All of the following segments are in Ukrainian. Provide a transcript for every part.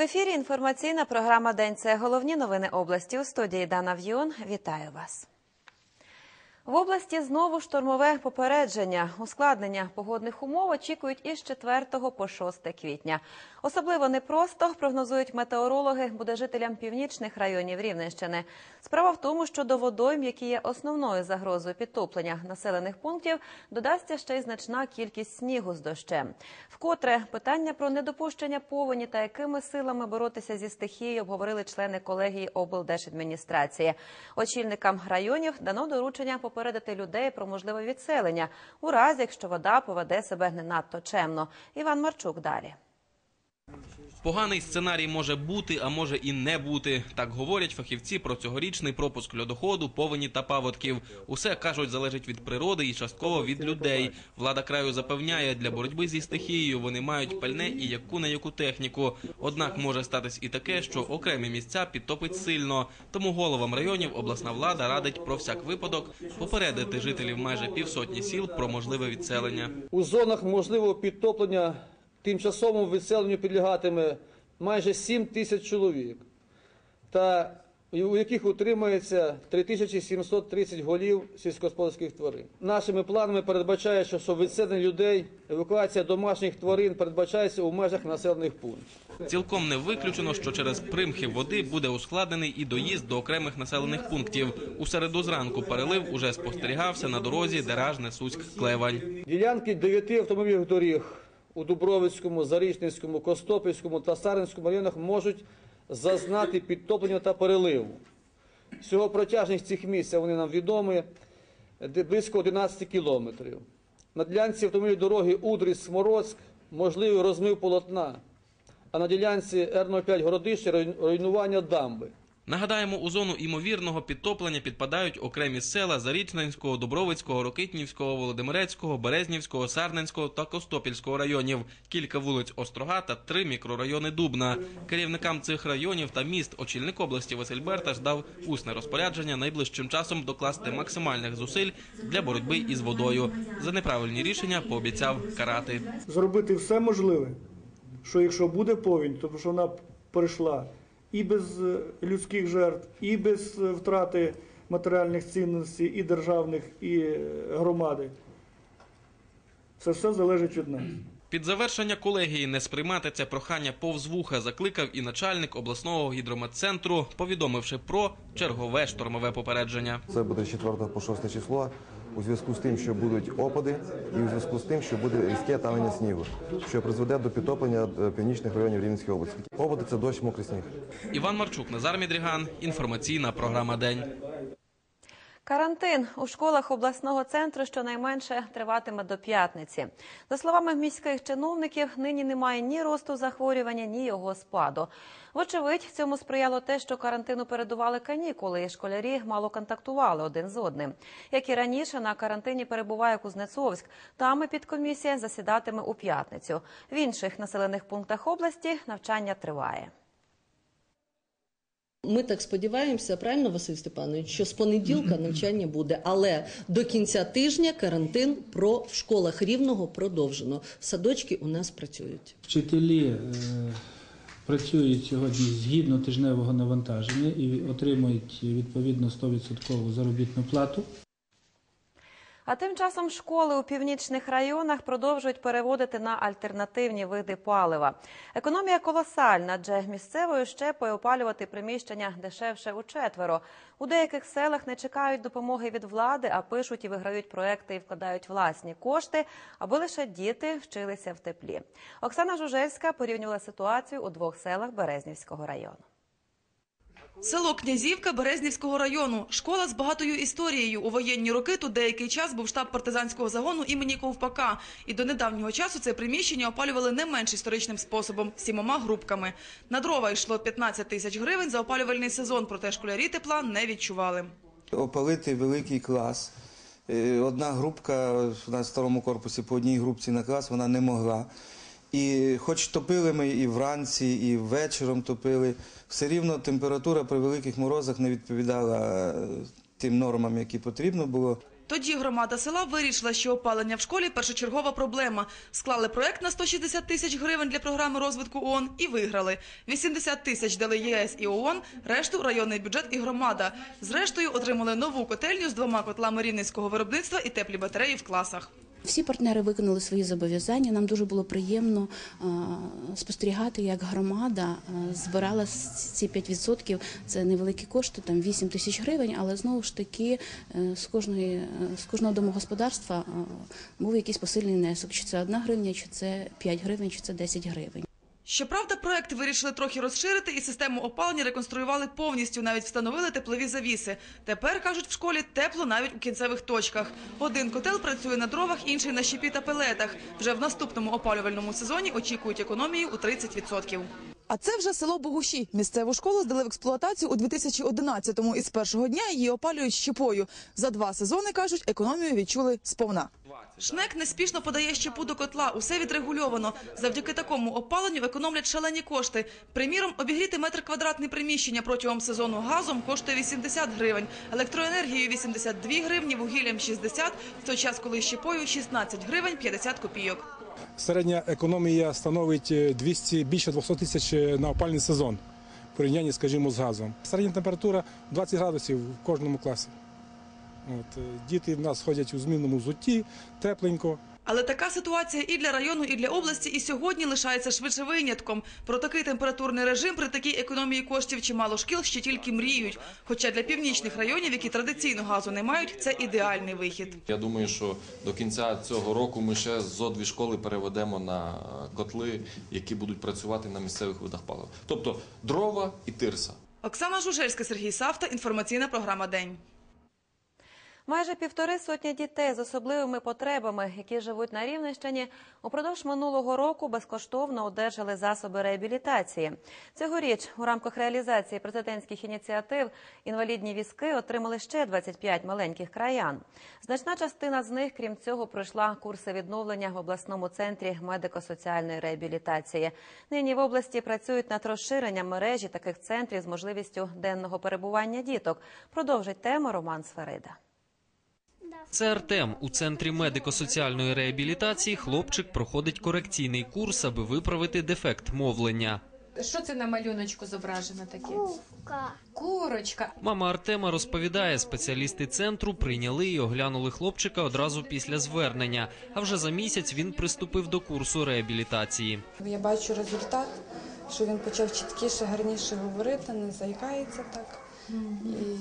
В ефірі інформаційна програма День. Це головні новини області у студії Дана В'юн. Вітаю вас. В області знову штормове попередження. Ускладнення погодних умов очікують із 4 по 6 квітня. Особливо непросто прогнозують метеорологи, буде жителям північних районів Рівненщини. Справа в тому, що до водойм, які є основною загрозою підтоплення населених пунктів, додасться ще й значна кількість снігу з дощем. Вкотре питання про недопущення повені та якими силами боротися зі стихією обговорили члени колегії облдержадміністрації. Очільникам районів дано доручення попередити людей про можливе відселення у разі, якщо вода поведе себе не надто чемно. Іван Марчук далі. Поганий сценарій може бути, а може і не бути. Так говорять фахівці про цьогорічний пропуск льодоходу, повені та паводків. Усе кажуть, залежить від природи і частково від людей. Влада краю запевняє, для боротьби зі стихією вони мають пальне і яку не яку техніку. Однак може статись і таке, що окремі місця підтопить сильно. Тому головам районів обласна влада радить про всяк випадок попередити жителів майже півсотні сіл про можливе відселення. У зонах можливого підтоплення тимчасовому відселенню підлягатиме майже 7 тисяч чоловік, та у яких утримується 3730 голів сільськогосподарських тварин. Нашими планами передбачається, що відселення людей, евакуація домашніх тварин передбачається у межах населених пунктів. Цілком не виключено, що через примхи води буде ускладнений і доїзд до окремих населених пунктів. У середу зранку перелив уже спостерігався на дорозі Деражне Суськ Клевань. Ділянки дев'яти автомобільних доріг у Дубровицькому, Зарічненському, Костопільському та Сарненському районах можуть зазнати підтоплення та переливу. Всього протяжність цих місць, вони нам відомі, близько 11 кілометрів. На ділянці автомобільної дороги Удріс Смородськ можливий розмив полотна, а на ділянці Р-05 Городище руйнування дамби. Нагадаємо, у зону імовірного підтоплення підпадають окремі села Зарічненського, Дубровицького, Рокитнівського, Володимирецького, Березнівського, Сарненського та Костопільського районів, кілька вулиць Острога та три мікрорайони Дубна. Керівникам цих районів та міст очільник області Василь Берташ дав усне розпорядження найближчим часом докласти максимальних зусиль для боротьби із водою. За неправильні рішення пообіцяв карати. зробити все можливе, що якщо буде повінь, то що вона прийшла і без е, людських жертв, і без е, втрати матеріальних цінностей, і державних, і е, громади. Це все залежить від нас. Під завершення колегії не сприймати це прохання повз вуха закликав і начальник обласного гідрометцентру, повідомивши про чергове штормове попередження. Це буде з 4 по 6 число у зв'язку з тим, що будуть опади, і у зв'язку з тим, що буде різке танення снігу, що призведе до підтоплення е, північних районів Рівненської області. Опади це дощ, мокрий сніг. Іван Марчук, Назар Мідріган. Інформаційна програма День. Карантин у школах обласного центру щонайменше триватиме до п'ятниці. За словами міських чиновників, нині немає ні росту захворювання, ні його спаду. Вочевидь, цьому сприяло те, що карантину передували канікули, і школярі мало контактували один з одним. Як і раніше, на карантині перебуває Кузнецовськ. Там підкомісія засідатиме у п'ятницю. В інших населених пунктах області навчання триває. Ми так сподіваємося, правильно, Василь Степанович, що з понеділка навчання буде, але до кінця тижня карантин про в школах рівного продовжено. Садочки у нас працюють. Вчителі е, працюють сьогодні згідно тижневого навантаження і отримують відповідно 100% заробітну плату. А тим часом школи у північних районах продовжують переводити на альтернативні види палива. Економія колосальна, адже місцевою щепою опалювати приміщення дешевше у четверо. У деяких селах не чекають допомоги від влади, а пишуть і виграють проекти і вкладають власні кошти, аби лише діти вчилися в теплі. Оксана Жужельська порівнювала ситуацію у двох селах Березнівського району. Село Князівка Березнівського району. Школа з багатою історією. У воєнні роки тут деякий час був штаб партизанського загону імені Ковпака. І до недавнього часу це приміщення опалювали не менш історичним способом – сімома групками. На дрова йшло 15 тисяч гривень за опалювальний сезон, проте школярі тепла не відчували. опалити великий клас. Е, Одна групка в старому корпусі по одній групці на клас вона не могла. І хоч топили ми і вранці, і вечором топили, все рівно температура при великих морозах не відповідала е, тим нормам, які потрібно було. Тоді громада села вирішила, що опалення в школі першочергова проблема. Склали проект на 160 тисяч гривень для програми розвитку ООН і виграли. 80 тисяч дали ЄС і ООН, решту районний бюджет і громада. Зрештою отримали нову котельню з двома котлами рівненського виробництва і теплі батареї в класах. Всі партнери виконали свої зобов'язання. Нам дуже було приємно спостерігати, як громада збирала ці 5%. Це невеликі кошти, там 8 тисяч гривень, але знову ж таки е, з кожної е, з кожного домогосподарства був якийсь посильний внесок. Чи це 1 гривня, чи це 5 гривень, чи це 10 гривень. Щоправда, проект вирішили трохи розширити і систему опалення реконструювали повністю, навіть встановили теплові завіси. Тепер, кажуть, в школі тепло навіть у кінцевих точках. Один котел працює на дровах, інший на щепі та пелетах. Вже в наступному опалювальному сезоні очікують економію у 30%. А це вже село Богуші. Місцеву школу здали в експлуатацію у 2011-му і з першого дня її опалюють щепою. За два сезони, кажуть, економію відчули сповна. Шнек неспішно подає щепу до котла. Усе відрегульовано. Завдяки такому опаленню економлять шалені кошти. Приміром, обігріти метр квадратний приміщення протягом сезону газом коштує 80 гривень, електроенергією 82 гривні, вугіллям 60, в той час, коли щепою 16 гривень 50 копійок. Середня економія становить е, 200, більше 200 тисяч е, на опальний сезон в порівнянні, скажімо, з газом. Середня температура 20 градусів в кожному класі. От, е, діти в нас ходять у змінному взутті, тепленько. Але така ситуація і для району, і для області і сьогодні лишається швидше винятком. Про такий температурний режим при такій економії коштів чимало шкіл ще тільки мріють. Хоча для північних районів, які традиційно газу не мають, це ідеальний вихід. Я думаю, що до кінця цього року ми ще зо дві школи переведемо на котли, які будуть працювати на місцевих видах палива. Тобто дрова і тирса. Оксана Жужельська, Сергій Савта. Інформаційна програма День. Майже півтори сотні дітей з особливими потребами, які живуть на Рівненщині, упродовж минулого року безкоштовно одержали засоби реабілітації. Цьогоріч у рамках реалізації президентських ініціатив інвалідні візки отримали ще 25 маленьких краян. Значна частина з них, крім цього, пройшла курси відновлення в обласному центрі медико-соціальної реабілітації. Нині в області працюють над розширенням мережі таких центрів з можливістю денного перебування діток. Продовжить тему Роман Сферида. Це Артем. У центрі медико-соціальної реабілітації хлопчик проходить корекційний курс, аби виправити дефект мовлення. Що це на малюночку зображено таке? Курка. Курочка. Мама Артема розповідає, спеціалісти центру прийняли і оглянули хлопчика одразу після звернення. А вже за місяць він приступив до курсу реабілітації. Я бачу результат, що він почав чіткіше, гарніше говорити, не заїкається так. І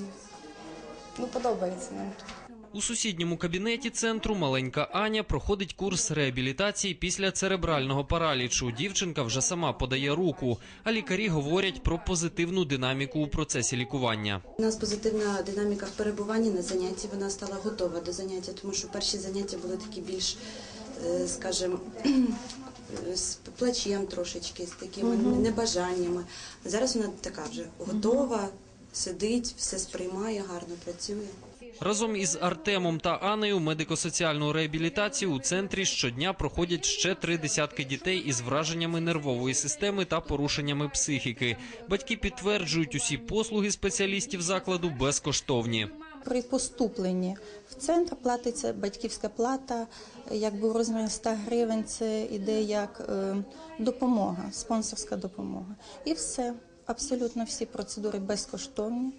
ну, подобається нам тут. У сусідньому кабінеті центру маленька Аня проходить курс реабілітації після церебрального паралічу. Дівчинка вже сама подає руку, а лікарі говорять про позитивну динаміку у процесі лікування. У нас позитивна динаміка в перебуванні на занятті. Вона стала готова до заняття, тому що перші заняття були такі більш, е, скажімо, з плачем трошечки, з такими небажаннями. Зараз вона така вже готова, сидить, все сприймає, гарно працює. Разом із Артемом та Анею медико-соціальну реабілітацію у центрі щодня проходять ще три десятки дітей із враженнями нервової системи та порушеннями психіки. Батьки підтверджують, усі послуги спеціалістів закладу безкоштовні. При поступленні в центр платиться батьківська плата, якби в розмірі 100 гривень. Це іде як е, допомога, спонсорська допомога. І все. Абсолютно всі процедури безкоштовні.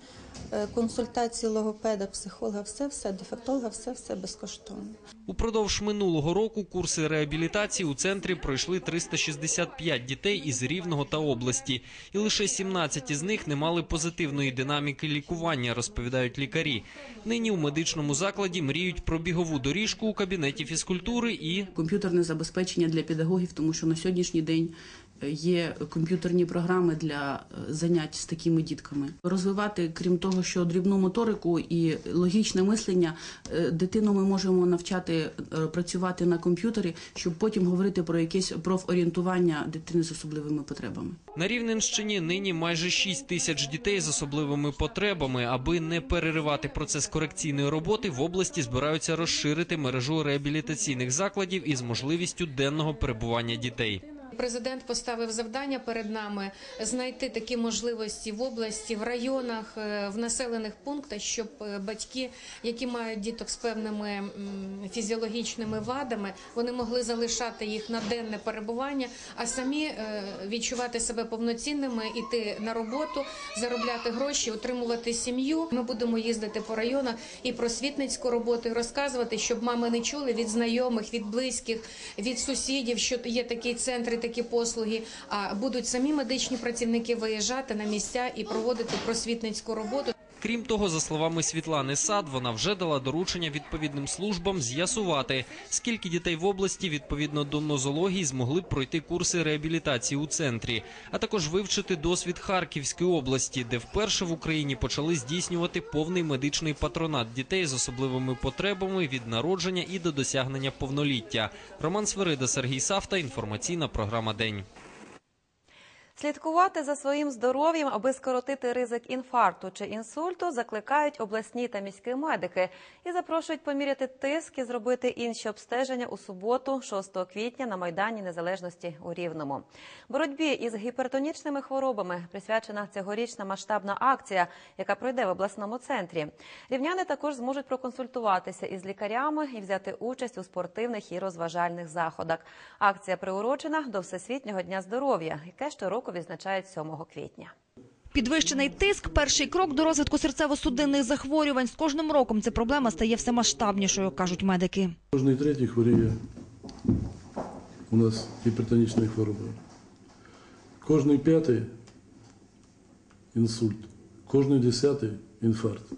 Е, Консультації логопеда, психолога, все, все, дефектолога, все, все безкоштовно. Упродовж минулого року курси реабілітації у центрі пройшли 365 дітей із Рівного та області, і лише 17 із них не мали позитивної динаміки лікування, розповідають лікарі. Нині у медичному закладі мріють про бігову доріжку у кабінеті фізкультури і комп'ютерне забезпечення для педагогів, тому що на сьогоднішній день є комп'ютерні програми для е, занять з такими дітками. Розвивати, крім того, що дрібну моторику і логічне мислення, е, дитину ми можемо навчати е, працювати на комп'ютері, щоб потім говорити про якесь профорієнтування дитини з особливими потребами. На Рівненщині нині майже 6 тисяч дітей з особливими потребами. Аби не переривати процес корекційної роботи, в області збираються розширити мережу реабілітаційних закладів із можливістю денного перебування дітей. Президент поставив завдання перед нами знайти такі можливості в області, в районах, е, в населених пунктах, щоб е, батьки, які мають діток з певними фізіологічними вадами, вони могли залишати їх на денне перебування, а самі е, відчувати себе повноцінними, іти на роботу, заробляти гроші, утримувати сім'ю. Ми будемо їздити по районах і просвітницьку роботу і розказувати, щоб мами не чули від знайомих, від близьких, від сусідів, що є такі центри, такі послуги. А будуть самі медичні працівники виїжджати на місця і проводити просвітницьку роботу. Крім того, за словами Світлани Сад, вона вже дала доручення відповідним службам з'ясувати, скільки дітей в області відповідно до нозології змогли б пройти курси реабілітації у центрі, а також вивчити досвід Харківської області, де вперше в Україні почали здійснювати повний медичний патронат дітей з особливими потребами від народження і до досягнення повноліття. Роман Сверида, Сергій Савта. Інформаційна програма День. Слідкувати за своїм здоров'ям, аби скоротити ризик інфаркту чи інсульту, закликають обласні та міські медики і запрошують поміряти тиск і зробити інші обстеження у суботу, 6 квітня, на майдані Незалежності у Рівному. Боротьбі із гіпертонічними хворобами присвячена цьогорічна масштабна акція, яка пройде в обласному центрі. Рівняни також зможуть проконсультуватися із лікарями і взяти участь у спортивних і розважальних заходах. Акція приурочена до Всесвітнього дня здоров'я, яке щороку відзначають 7 квітня. Підвищений тиск – перший крок до розвитку серцево-судинних захворювань. З кожним роком ця проблема стає все масштабнішою, кажуть медики. Кожний третій хворіє у нас гіпертонічною хворобою. Кожний п'ятий інсульт, кожний десятий інфаркт.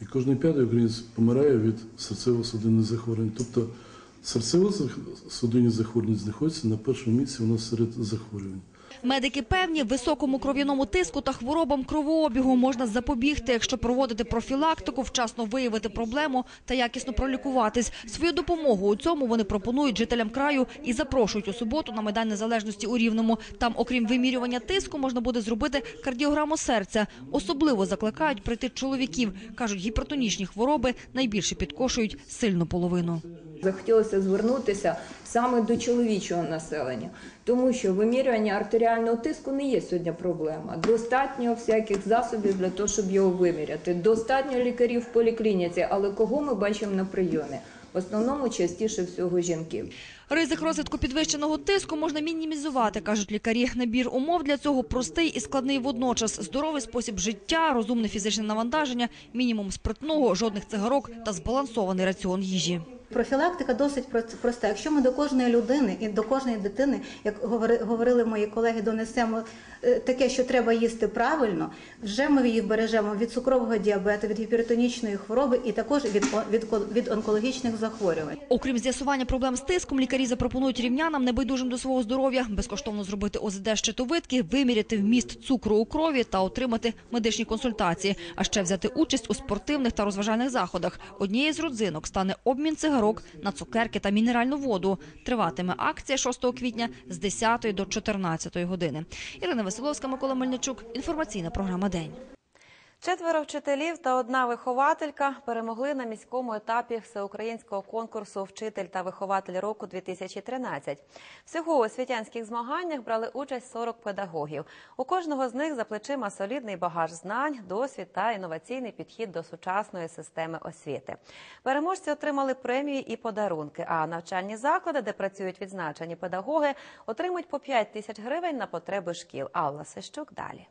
І кожний п'ятий українець помирає від серцево-судинних захворювань. Тобто серцево-судинні захворювання знаходяться на першому місці у нас серед захворювань. Медики певні, високому кров'яному тиску та хворобам кровообігу можна запобігти, якщо проводити профілактику, вчасно виявити проблему та якісно пролікуватись. Свою допомогу у цьому вони пропонують жителям краю і запрошують у суботу на Майдан Незалежності у Рівному. Там, окрім вимірювання тиску, можна буде зробити кардіограму серця. Особливо закликають прийти чоловіків. Кажуть, гіпертонічні хвороби найбільше підкошують сильну половину. Захотілося звернутися саме до чоловічого населення, тому що вимірювання артеріального тиску не є сьогодні проблема. Достатньо всяких засобів для того, щоб його виміряти. Достатньо лікарів в поліклініці, але кого ми бачимо на прийомі? В основному частіше всього жінки. Ризик розвитку підвищеного тиску можна мінімізувати, кажуть лікарі. Набір умов для цього простий і складний водночас. Здоровий спосіб життя, розумне фізичне навантаження, мінімум спиртного, жодних цигарок та збалансований раціон їжі. Профілактика досить проста. Якщо ми до кожної людини і до кожної дитини, як говори- говорили мої колеги, донесемо е, таке, що треба їсти правильно, вже ми їх бережемо від цукрового діабету, від гіпертонічної хвороби і також від, від, від онкологічних захворювань. Окрім з'ясування проблем з тиском, лікарі запропонують рівнянам, небайдужим до свого здоров'я, безкоштовно зробити ОЗД-щитовидки, виміряти вміст цукру у крові та отримати медичні консультації, а ще взяти участь у спортивних та розважальних заходах. Однією з родзинок стане обмін цигарок на цукерки та мінеральну воду. Триватиме акція 6 квітня з 10 до 14 години. Ірина Василовська, Микола Мельничук. Інформаційна програма День. Четверо вчителів та одна вихователька перемогли на міському етапі всеукраїнського конкурсу Вчитель та вихователь року 2013 Всього у освітянських змаганнях брали участь 40 педагогів. У кожного з них за плечима солідний багаж знань, досвід та інноваційний підхід до сучасної системи освіти. Переможці отримали премії і подарунки. А навчальні заклади, де працюють відзначені педагоги, отримують по 5 тисяч гривень на потреби шкіл. Алла Сищук далі.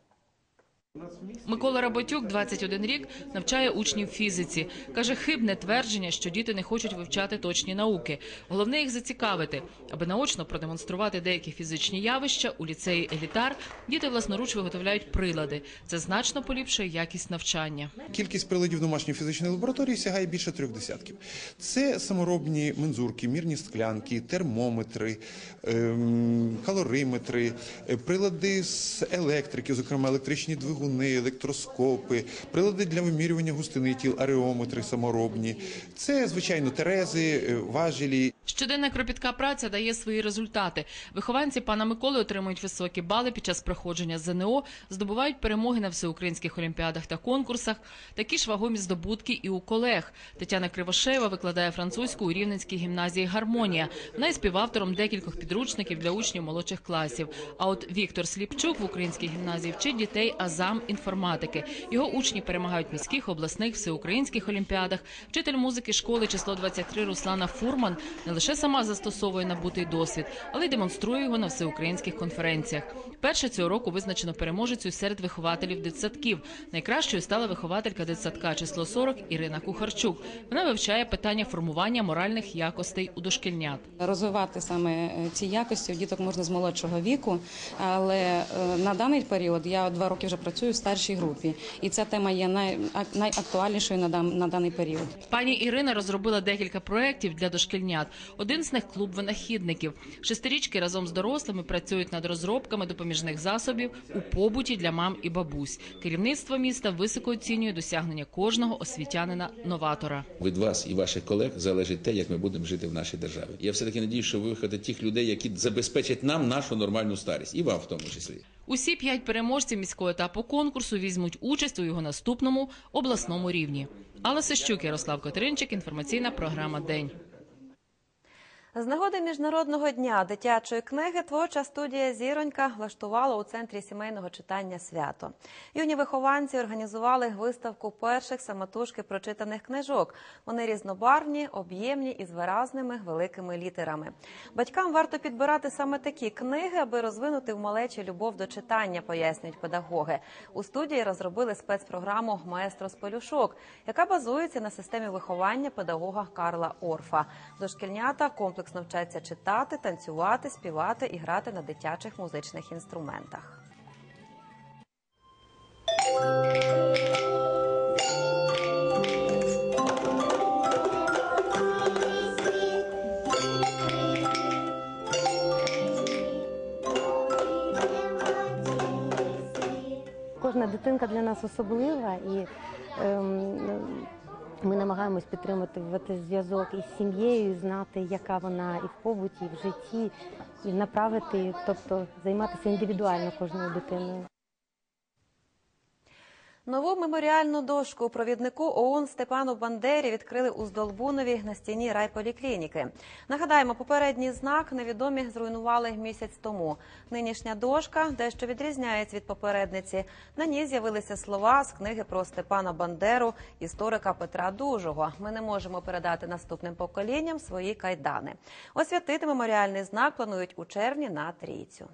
Микола Работюк, 21 рік, навчає учнів фізиці. Каже, хибне твердження, що діти не хочуть вивчати точні науки. Головне їх зацікавити, аби наочно продемонструвати деякі фізичні явища у ліцеї Елітар. Діти власноруч виготовляють прилади. Це значно поліпшує якість навчання. Кількість приладів домашньої фізичної лабораторії сягає більше трьох десятків. Це саморобні мензурки, мірні склянки, термометри, ем, калориметри, е, прилади з електрики, зокрема електричні двигуни, електроскопи, прилади для вимірювання густини тіл, ареометри саморобні. Це, звичайно, терези, е, важелі. Щоденна кропітка праця дає свої результати. Вихованці пана Миколи отримують високі бали під час проходження ЗНО, здобувають перемоги на всеукраїнських олімпіадах та конкурсах. Такі ж вагомі здобутки і у колег. Тетяна Кривошеєва викладає французьку у Рівненській гімназії Гармонія. Вона є співавтором декількох підручників для учнів молодших класів. А от Віктор Сліпчук в українській гімназії вчить дітей азам інформатики. Його учні перемагають міських, обласних, всеукраїнських олімпіадах. Вчитель музики школи число 23 Руслана Фурман лише сама застосовує набутий досвід, але й демонструє його на всеукраїнських конференціях. Перше цього року визначено переможецю серед вихователів дитсадків. Найкращою стала вихователька дитсадка число 40 Ірина Кухарчук. Вона вивчає питання формування моральних якостей у дошкільнят. Розвивати саме е, ці якості у діток можна з молодшого віку, але е, на даний період я два роки вже працюю в старшій групі, і ця тема є най, найактуальнішою на, дан- на даний період. Пані Ірина розробила декілька проєктів для дошкільнят. Один з них клуб винахідників. Шестирічки разом з дорослими працюють над розробками допоміжних засобів у побуті для мам і бабусь. Керівництво міста високо оцінює досягнення кожного освітянина-новатора. Від вас і ваших колег залежить те, як ми будемо жити в нашій державі. Я все таки надію, що ви виходите тих людей, які забезпечать нам нашу нормальну старість, і вам в тому числі. Усі п'ять переможців міського етапу конкурсу візьмуть участь у його наступному обласному рівні. Алла Сищук, Ярослав Катеринчик, інформаційна програма День. З нагоди міжнародного дня дитячої книги творча студія Зіронька влаштувала у центрі сімейного читання свято. Юні вихованці організували виставку перших самотужки прочитаних книжок. Вони різнобарвні, об'ємні і з виразними великими літерами. Батькам варто підбирати саме такі книги, аби розвинути в малечі любов до читання, пояснюють педагоги. У студії розробили спецпрограму Маестро з пелюшок, яка базується на системі виховання педагога Карла Орфа. Дошкільнята комплексно вчаться читати, танцювати, співати і грати на дитячих музичних інструментах. Кожна дитинка для нас особлива, і ем, ми намагаємось підтримати зв'язок із сім'єю, знати, яка вона і в побуті, і в житті, і направити, тобто займатися індивідуально кожною дитиною. Нову меморіальну дошку провіднику ОУН Степану Бандері відкрили у Здолбунові на стіні райполіклініки. Нагадаємо, попередній знак невідомі зруйнували місяць тому. Нинішня дошка дещо відрізняється від попередниці. На ній з'явилися слова з книги про Степана Бандеру, історика Петра Дужого. Ми не можемо передати наступним поколінням свої кайдани. Освятити меморіальний знак планують у червні на трійцю.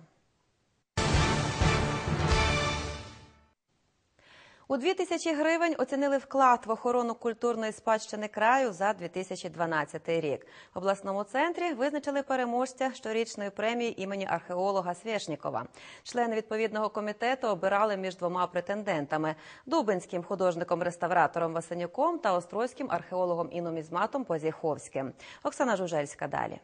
У 2 тисячі гривень оцінили вклад в охорону культурної спадщини краю за 2012 рік. В обласному центрі визначили переможця щорічної премії імені археолога Свєшнікова. Члени відповідного комітету обирали між двома претендентами: дубинським художником-реставратором Васенюком та острозьким археологом і Позіховським. Оксана Жужельська далі.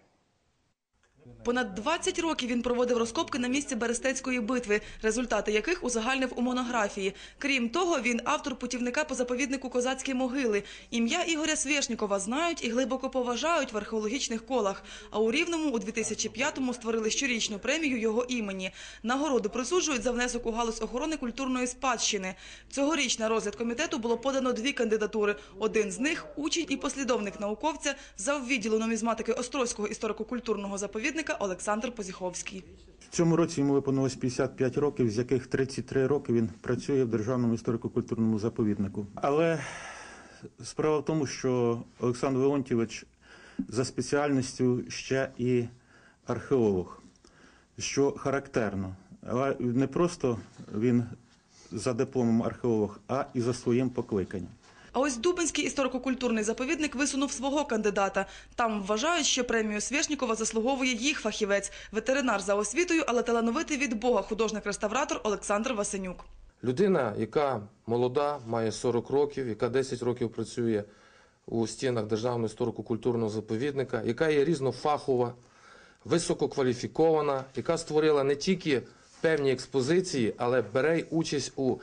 Понад 20 років він проводив розкопки на місці Берестецької битви, результати яких узагальнив у монографії. Крім того, він автор путівника по заповіднику Козацькі могили. Ім'я Ігоря Свєшнікова знають і глибоко поважають в археологічних колах. А у Рівному у 2005-му створили щорічну премію його імені. Нагороду присуджують за внесок у галузь охорони культурної спадщини. Цьогоріч на розгляд комітету було подано дві кандидатури. Один з них – учень і послідовник науковця заввідділу нумізматики Острозького історико-культурного заповідника Олександр Позіховський. В цьому році йому виповнилось 55 років, з яких 33 роки він працює в Державному історико-культурному заповіднику. Але справа в тому, що Олександр Леонтьєвич за спеціальністю ще і археолог, що характерно. Але не просто він за дипломом археолог, а і за своїм покликанням. А ось Дубинський історико-культурний заповідник висунув свого кандидата. Там вважають, що премію Свєшнікова заслуговує їх фахівець, ветеринар за освітою, але талановитий від Бога художник-реставратор Олександр Васенюк. Людина, яка молода, має 40 років, яка 10 років працює у стінах Державного історико-культурного заповідника, яка є різнофахова, висококваліфікована, яка створила не тільки певні експозиції, але бере участь у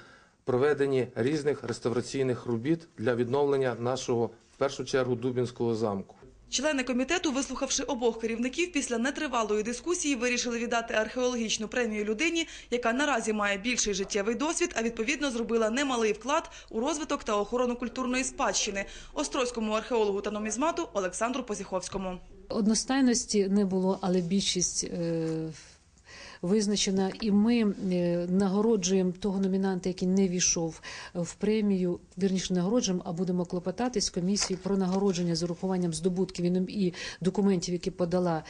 проведенні різних реставраційних робіт для відновлення нашого, в першу чергу, Дубінського замку. Члени комітету, вислухавши обох керівників, після нетривалої дискусії вирішили віддати археологічну премію людині, яка наразі має більший життєвий досвід, а відповідно зробила немалий вклад у розвиток та охорону культурної спадщини острозькому археологу та нумізмату Олександру Позіховському. Одностайності не було, але більшість е, визначена, і ми е, нагороджуємо того номінанта, який не війшов в премію. Вірніше нагороджуємо, а будемо клопотатись комісію про нагородження з урахуванням здобутків і документів, які подала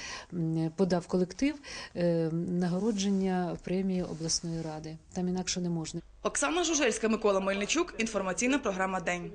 подав колектив. е, Нагородження премії обласної ради. Там інакше не можна. Оксана Жужельська, Микола Мельничук. Інформаційна програма День.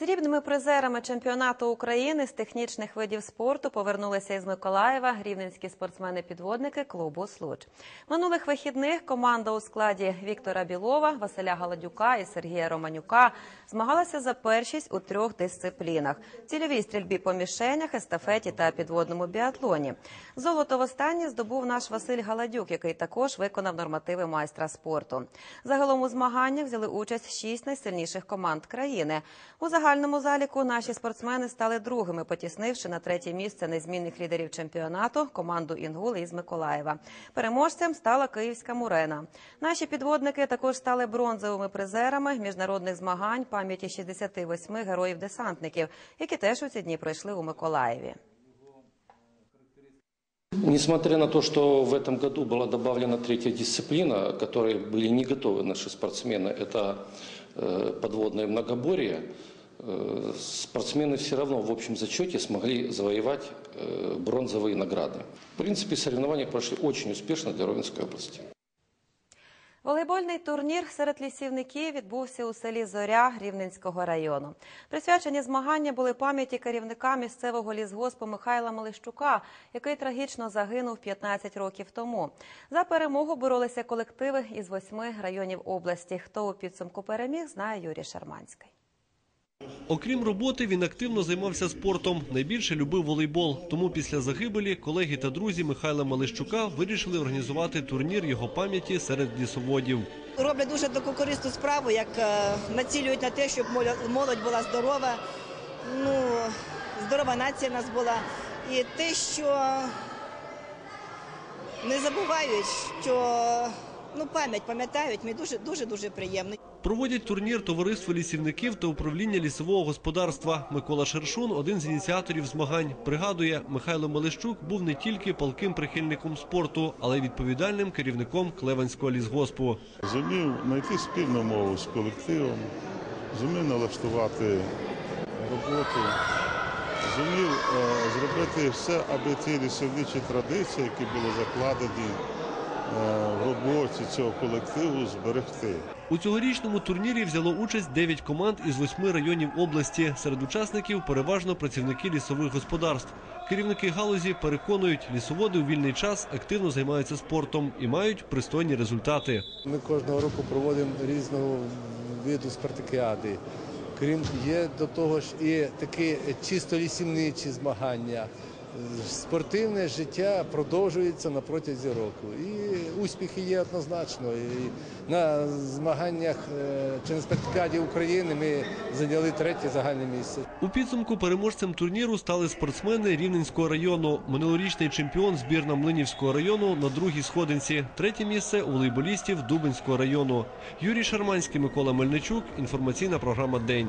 Срібними призерами чемпіонату України з технічних видів спорту повернулися із Миколаєва рівненські спортсмени-підводники клубу Случ. Минулих вихідних команда у складі Віктора Білова, Василя Галадюка і Сергія Романюка змагалася за першість у трьох дисциплінах: цільовій стрільбі по мішенях, естафеті та підводному біатлоні. Золото в останній здобув наш Василь Галадюк, який також виконав нормативи майстра спорту. Загалом у змаганнях взяли участь шість найсильніших команд країни. У загальному заліку наші спортсмени стали другими, потіснивши на третє місце незмінних лідерів чемпіонату команду Інгул із Миколаєва. Переможцем стала київська Мурена. Наші підводники також стали бронзовими призерами міжнародних змагань пам'яті 68 героїв-десантників, які теж у ці дні пройшли у Миколаєві. Несмотря на то, что в этом году была добавлена третья дисциплина, к которой были не готовы наши спортсмены, это э, подводное многоборье, э, спортсмены все равно в общем зачете смогли завоевать э, бронзовые награды. В принципе, соревнования прошли очень успешно для Ровенской области. Волейбольний турнір серед лісівників відбувся у селі Зоря Рівненського району. Присвячені змагання були пам'яті керівника місцевого лісгоспу Михайла Малищука, який трагічно загинув 15 років тому. За перемогу боролися колективи із восьми районів області. Хто у підсумку переміг, знає Юрій Шарманський. Окрім роботи, він активно займався спортом. Найбільше любив волейбол. Тому після загибелі колеги та друзі Михайла Малищука вирішили організувати турнір його пам'яті серед лісоводів. роблять дуже таку корисну справу, як е, націлюють на те, щоб молодь була здорова, ну, здорова нація в нас була. І те, що не забувають, що ну, пам'ять пам'ятають, мені дуже дуже дуже приємно. Проводять турнір товариство лісівників та управління лісового господарства. Микола Шершун, один з ініціаторів змагань, пригадує, Михайло Малищук був не тільки палким прихильником спорту, але й відповідальним керівником Клеванського лісгоспу. Зумів знайти спільну мову з колективом, зумів налаштувати роботу, зумів е, зробити все, аби ті лісовничі традиції, які були закладені в роботі цього колективу, зберегти. У цьогорічному турнірі взяло участь 9 команд із восьми районів області. Серед учасників переважно працівники лісових господарств. Керівники галузі переконують, лісоводи у вільний час активно займаються спортом і мають пристойні результати. Ми кожного року проводимо різного виду спартакіади. Крім є до того ж і такі чисто лісівничі змагання. Спортивне життя продовжується на протязі року. І успіхи є однозначно. І на змаганнях е, чи на спартакіаді України ми зайняли третє загальне місце. У підсумку переможцем турніру стали спортсмени Рівненського району. Минулорічний чемпіон збірна Млинівського району на другій сходинці. Третє місце у волейболістів Дубинського району. Юрій Шарманський, Микола Мельничук. Інформаційна програма День.